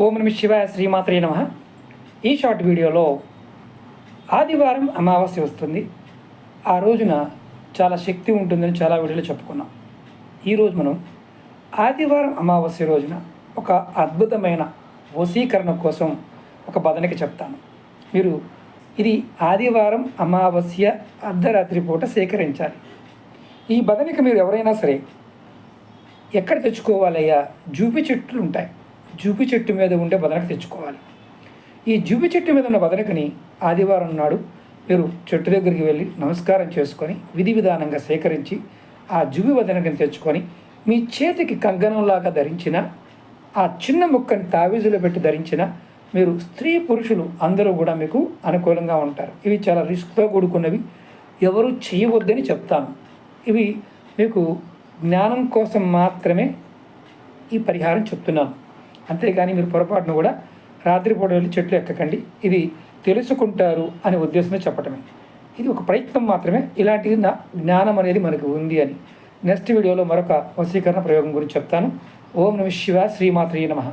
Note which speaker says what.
Speaker 1: ఓం నమ శివాయ శ్రీమాత్రే నమ. ఈ షార్ట్ వీడియోలో ఆదివారం అమావాస్య వస్తుంది. ఆ రోజున చాలా శక్తి ఉంటుందని చాలా వీడియోలు చెప్పుకున్నాం. ఈరోజు మనం ఆదివారం అమావాస్య రోజున ఒక అద్భుతమైన వశీకరణ కోసం ఒక బదనకి చెప్తాను. మీరు ఇది ఆదివారం అమావాస్య అర్ధరాత్రి పూట సేకరించాలి. ఈ బదనిక మీరు ఎవరైనా సరే ఎక్కడ తెచ్చుకోవాలయ్యా? జూపి చెట్లు ఉంటాయి. జూపి చెట్టు మీద ఉండే బదనక తెచ్చుకోవాలి. ఈ జూపి చెట్టు మీద ఉన్న బదనకని ఆదివారం నాడు మీరు చెట్టు దగ్గరికి వెళ్ళి నమస్కారం చేసుకొని విధి విధానంగా సేకరించి ఆ జువి బదనకని తెచ్చుకొని మీ చేతికి కంగనంలాగా ధరించిన ఆ చిన్న ముక్కని తావీజులో పెట్టి ధరించిన మీరు స్త్రీ పురుషులు అందరూ కూడా మీకు అనుకూలంగా ఉంటారు. ఇవి చాలా రిస్క్తో కూడుకున్నవి. ఎవరు చేయవద్దని చెప్తాను. ఇవి మీకు జ్ఞానం కోసం మాత్రమే ఈ పరిహారం చెప్తున్నాను. అంతేగాని మీరు పొరపాటును కూడా రాత్రిపూట వెళ్ళి చెట్లు ఎక్కకండి. ఇది తెలుసుకుంటారు అనే ఉద్దేశమే చెప్పటమే. ఇది ఒక ప్రయత్నం మాత్రమే. ఇలాంటిది నా- జ్ఞానం అనేది మనకు ఉంది అని. నెక్స్ట్ వీడియోలో మరొక వశీకరణ ప్రయోగం గురించి చెప్తాను. ఓం నమ శివ శ్రీమాత్రి నమః.